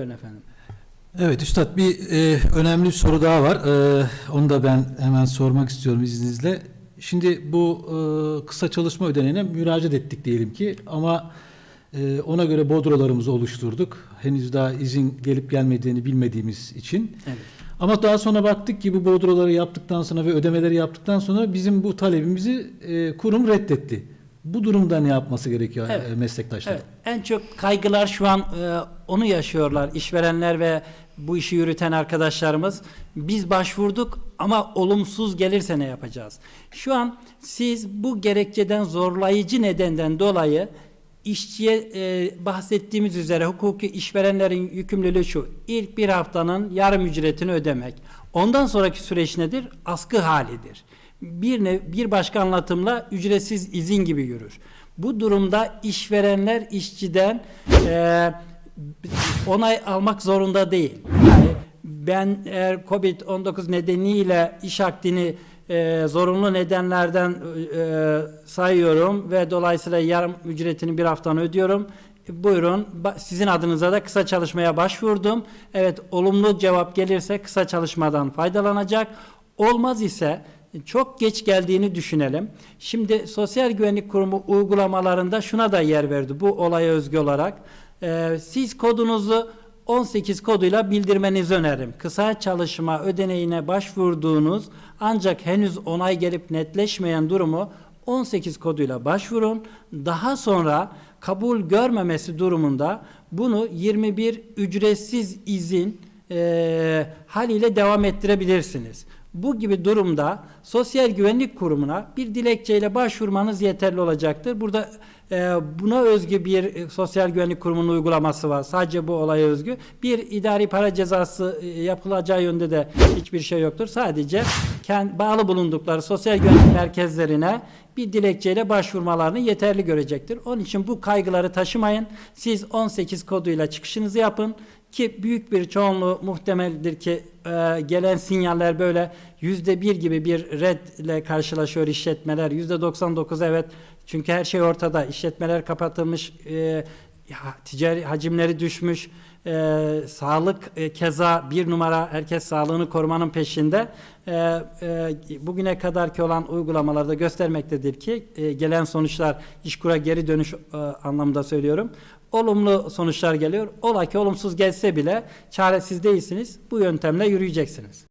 Buyurun efendim. Evet Üstad bir e, önemli bir soru daha var. E, onu da ben hemen sormak istiyorum izninizle. Şimdi bu e, kısa çalışma ödeneğine müracaat ettik diyelim ki ama e, ona göre bodrolarımızı oluşturduk. Henüz daha izin gelip gelmediğini bilmediğimiz için. Evet. Ama daha sonra baktık ki bu bodroları yaptıktan sonra ve ödemeleri yaptıktan sonra bizim bu talebimizi e, kurum reddetti. Bu durumda ne yapması gerekiyor Evet. e, meslektaşlar? Evet, en çok kaygılar şu an e, onu yaşıyorlar işverenler ve bu işi yürüten arkadaşlarımız. Biz başvurduk ama olumsuz gelirse ne yapacağız? Şu an siz bu gerekçeden zorlayıcı nedenden dolayı işçiye e, bahsettiğimiz üzere hukuki işverenlerin yükümlülüğü şu. İlk bir haftanın yarım ücretini ödemek. Ondan sonraki süreç nedir? Askı halidir. Bir, ne, bir başka anlatımla ücretsiz izin gibi yürür. Bu durumda işverenler işçiden e, onay almak zorunda değil. Yani ben eğer Covid-19 nedeniyle iş akdini e, zorunlu nedenlerden e, sayıyorum ve dolayısıyla yarım ücretini bir haftanı ödüyorum. E, Buyurun sizin adınıza da kısa çalışmaya başvurdum. Evet olumlu cevap gelirse kısa çalışmadan faydalanacak. Olmaz ise çok geç geldiğini düşünelim. Şimdi Sosyal Güvenlik Kurumu uygulamalarında şuna da yer verdi bu olaya özgü olarak. Ee, siz kodunuzu 18 koduyla bildirmenizi öneririm. Kısa çalışma ödeneğine başvurduğunuz ancak henüz onay gelip netleşmeyen durumu 18 koduyla başvurun. Daha sonra kabul görmemesi durumunda bunu 21 ücretsiz izin e, haliyle devam ettirebilirsiniz. Bu gibi durumda Sosyal Güvenlik Kurumu'na bir dilekçeyle başvurmanız yeterli olacaktır. Burada e, buna özgü bir e, Sosyal Güvenlik Kurumu'nun uygulaması var. Sadece bu olaya özgü. Bir idari para cezası e, yapılacağı yönde de hiçbir şey yoktur. Sadece kend, bağlı bulundukları sosyal güvenlik merkezlerine bir dilekçeyle başvurmalarını yeterli görecektir. Onun için bu kaygıları taşımayın. Siz 18 koduyla çıkışınızı yapın ki büyük bir çoğunluğu muhtemeldir ki e, gelen sinyaller böyle yüzde bir gibi bir redle karşılaşıyor işletmeler. Yüzde 99 evet çünkü her şey ortada. İşletmeler kapatılmış, e, ticari hacimleri düşmüş. E, sağlık e, keza bir numara herkes sağlığını korumanın peşinde. E, e, bugüne kadarki olan uygulamalarda göstermektedir ki e, gelen sonuçlar işkura geri dönüş e, anlamında söylüyorum. Olumlu sonuçlar geliyor. Ola ki olumsuz gelse bile çaresiz değilsiniz. Bu yöntemle yürüyeceksiniz.